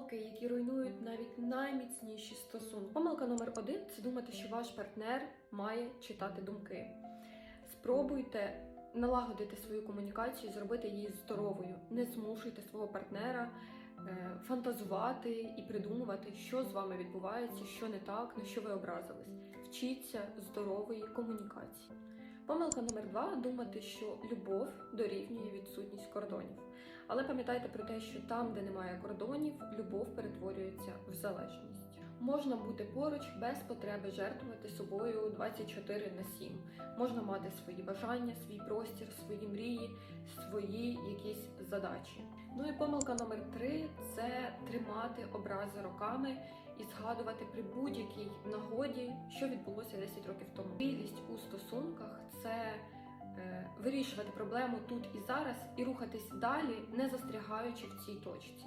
помилки, які руйнують навіть найміцніші стосунки. Помилка номер один це думати, що ваш партнер має читати думки. Спробуйте налагодити свою комунікацію, зробити її здоровою. Не змушуйте свого партнера е, фантазувати і придумувати, що з вами відбувається, що не так, на що ви образились. Вчіться здорової комунікації. Помилка номер два думати, що любов дорівнює відсутність кордонів. Але пам'ятайте про те, що там, де немає кордонів, любов перетворюється в залежність. Можна бути поруч без потреби жертвувати собою 24 на 7. Можна мати свої бажання, свій простір, свої мрії, свої якісь задачі. Ну і помилка номер три це тримати образи роками і згадувати при будь-якій нагоді, що відбулося 10 років тому. Білість у стосунках це е, вирішувати проблему тут і зараз і рухатись далі, не застрягаючи в цій точці.